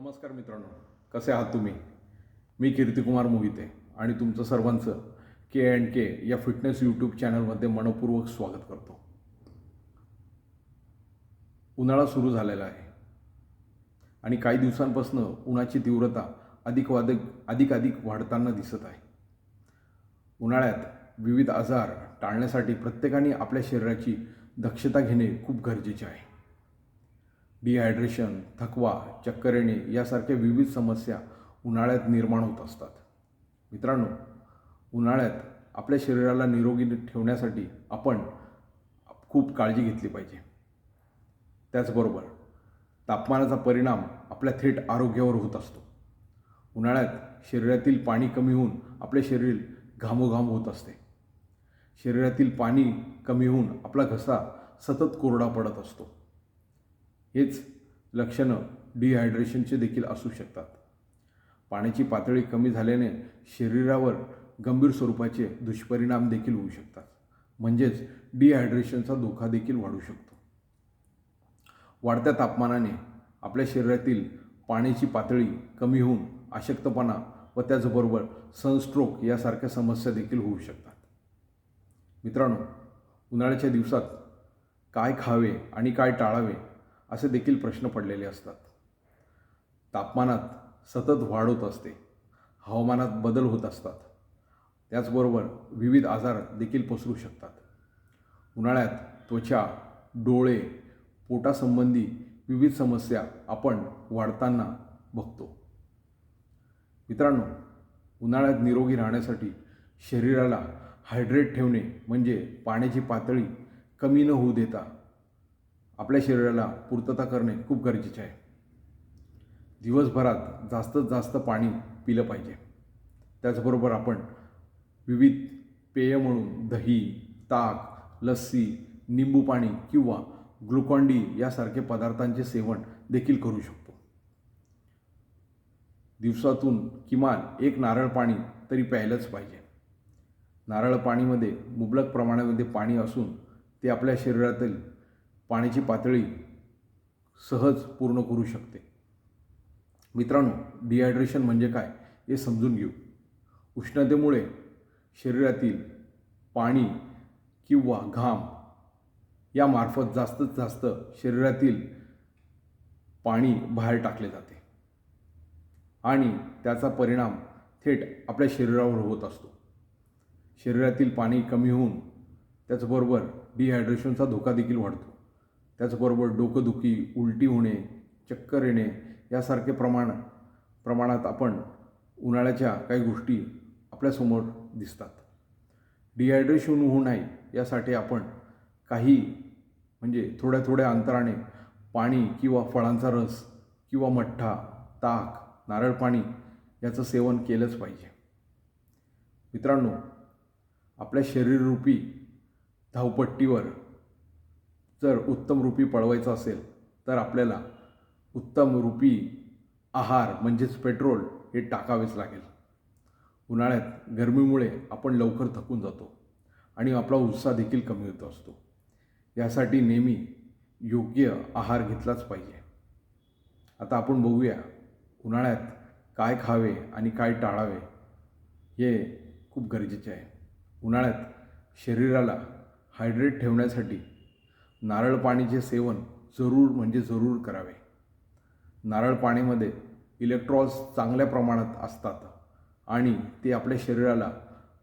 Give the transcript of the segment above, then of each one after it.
नमस्कार मित्रांनो कसे आहात तुम्ही? मी कीर्तिकुमार मोहिते आणि तुमचं सर्वांचं के अँड के या फिटनेस यूट्यूब चॅनलमध्ये मनपूर्वक स्वागत करतो. उन्हाळा सुरू झालेला आहे आणि काही दिवसांपासून उन्हाची तीव्रता अधिक वादक अधिक अधिक वाढताना दिसत आहे. उन्हाळ्यात विविध आजार टाळण्यासाठी प्रत्येकाने आपल्या शरीराची दक्षता घेणे खूप गरजेचे आहे. डिहायड्रेशन थकवा चक्कर येणे यासारख्या विविध समस्या उन्हाळ्यात निर्माण होत असतात. मित्रांनो उन्हाळ्यात आपल्या शरीराला निरोगी ठेवण्यासाठी आपण खूप काळजी घेतली पाहिजे. त्याचबरोबर तापमानाचा परिणाम आपल्या थेट आरोग्यावर होत असतो. उन्हाळ्यात शरीरातील पाणी कमी होऊन आपले शरीर घामोघाम होत असते. शरीरातील पाणी कमी होऊन आपला घसा सतत कोरडा पडत असतो. हेच लक्षणं डिहायड्रेशनचे देखील असू शकतात. पाण्याची पातळी कमी झाल्याने शरीरावर गंभीर स्वरूपाचे दुष्परिणाम देखील होऊ शकतात. म्हणजेच डिहायड्रेशनचा धोका देखील वाढू शकतो. वाढत्या तापमानाने आपल्या शरीरातील पाण्याची पातळी कमी होऊन अशक्तपणा व त्याचबरोबर सनस्ट्रोक यासारख्या समस्या देखील होऊ शकतात. मित्रांनो उन्हाळ्याच्या दिवसात काय खावे आणि काय टाळावे असे देखील प्रश्न पडलेले असतात. तापमानात सतत वाढ होत असते. हवामानात बदल होत असतात. त्याचबरोबर विविध आजार देखील पसरू शकतात. उन्हाळ्यात त्वचा डोळे पोटासंबंधी विविध समस्या आपण वाढताना बघतो. मित्रांनो उन्हाळ्यात निरोगी राहण्यासाठी शरीराला हायड्रेट ठेवणे म्हणजे पाण्याची पातळी कमी न होऊ देता आपल्या शरीराला पूर्तता करणे खूप गरजेचे आहे. दिवसभरात जास्तीत जास्त पाणी पिलं पाहिजे. त्याचबरोबर आपण विविध पेय म्हणून दही ताक लस्सी निंबू पाणी किंवा ग्लुकॉन डी यासारखे पदार्थांचे सेवन देखील करू शकतो. दिवसातून किमान एक नारळ पाणी तरी प्यायलंच पाहिजे. नारळ पाणीमध्ये मुबलक प्रमाणामध्ये पाणी असून ते आपल्या शरीरातील पाण्याची पातळी सहज पूर्ण करू शकते. मित्रांनो डिहायड्रेशन म्हणजे काय हे समजून घेऊ. उष्णतेमुळे शरीरातील पाणी किंवा घाम यामार्फत जास्तीत जास्त शरीरातील पाणी बाहेर टाकले जाते आणि त्याचा परिणाम थेट आपल्या शरीरावर होत असतो. शरीरातील पाणी कमी होऊन त्याचबरोबर डिहायड्रेशनचा धोका देखील वाढतो. त्याचबरोबर डोकंदुखी उलटी होणे चक्कर येणे यासारखे प्रमाण प्रमाणात आपण उन्हाळ्याच्या काही गोष्टी आपल्यासमोर दिसतात. डिहायड्रेशन होऊ नये यासाठी आपण काही म्हणजे थोड्या थोड्या अंतराने पाणी किंवा फळांचा रस किंवा मठ्ठा ताक नारळ पाणी याचं सेवन केलंच पाहिजे. मित्रांनो आपल्या शरीररूपी धावपट्टीवर जर उत्तम रूपी पळवायचं असेल तर आपल्याला उत्तम रूपी आहार म्हणजेच पेट्रोल हे टाकावेच लागेल. उन्हाळ्यात गरमीमुळे आपण लवकर थकून जातो आणि आपला उत्साह देखील कमी होत असतो. यासाठी नेहमी योग्य आहार घेतलाच पाहिजे. आता आपण बघूया उन्हाळ्यात काय खावे आणि काय टाळावे हे खूप गरजेचे आहे. उन्हाळ्यात शरीराला हायड्रेट ठेवण्यासाठी नारळ पाणीचे सेवन जरूर म्हणजे जरूर करावे. नारळ पाणीमध्ये इलेक्ट्रॉल्स चांगल्या प्रमाणात असतात आणि ते आपल्या शरीराला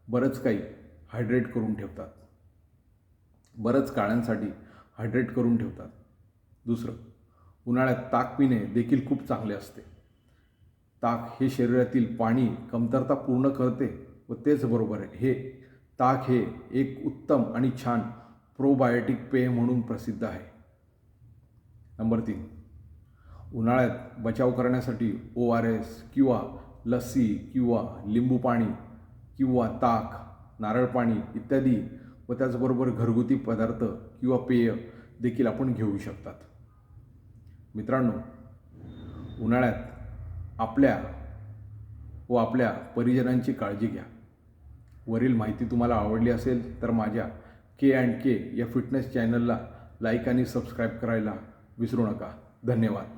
बरंच काही हायड्रेट करून ठेवतात. बरंच काळांसाठी हायड्रेट करून ठेवतात. दुसरं उन्हाळ्यात ताक पिणे देखील खूप चांगले असते. ताक हे शरीरातील पाणी कमतरता पूर्ण करते व तेच बरोबर आहे हे ताक हे एक उत्तम आणि छान प्रोबायोटिक पेय म्हणून प्रसिद्ध आहे. नंबर तीन उन्हाळ्यात बचाव करण्यासाठी ओ आर एस किंवा लस्सी किंवा लिंबू पाणी किंवा ताक नारळ पाणी इत्यादी व त्याचबरोबर घरगुती पदार्थ किंवा पेय देखील आपण घेऊ शकतात. मित्रांनो उन्हाळ्यात आपल्या व आपल्या परिजनांची काळजी घ्या. वरील माहिती तुम्हाला आवडली असेल तर माझ्या के अँड के या फिटनेस चॅनलला लाईक आणि सबस्क्राईब करायला विसरू नका. धन्यवाद.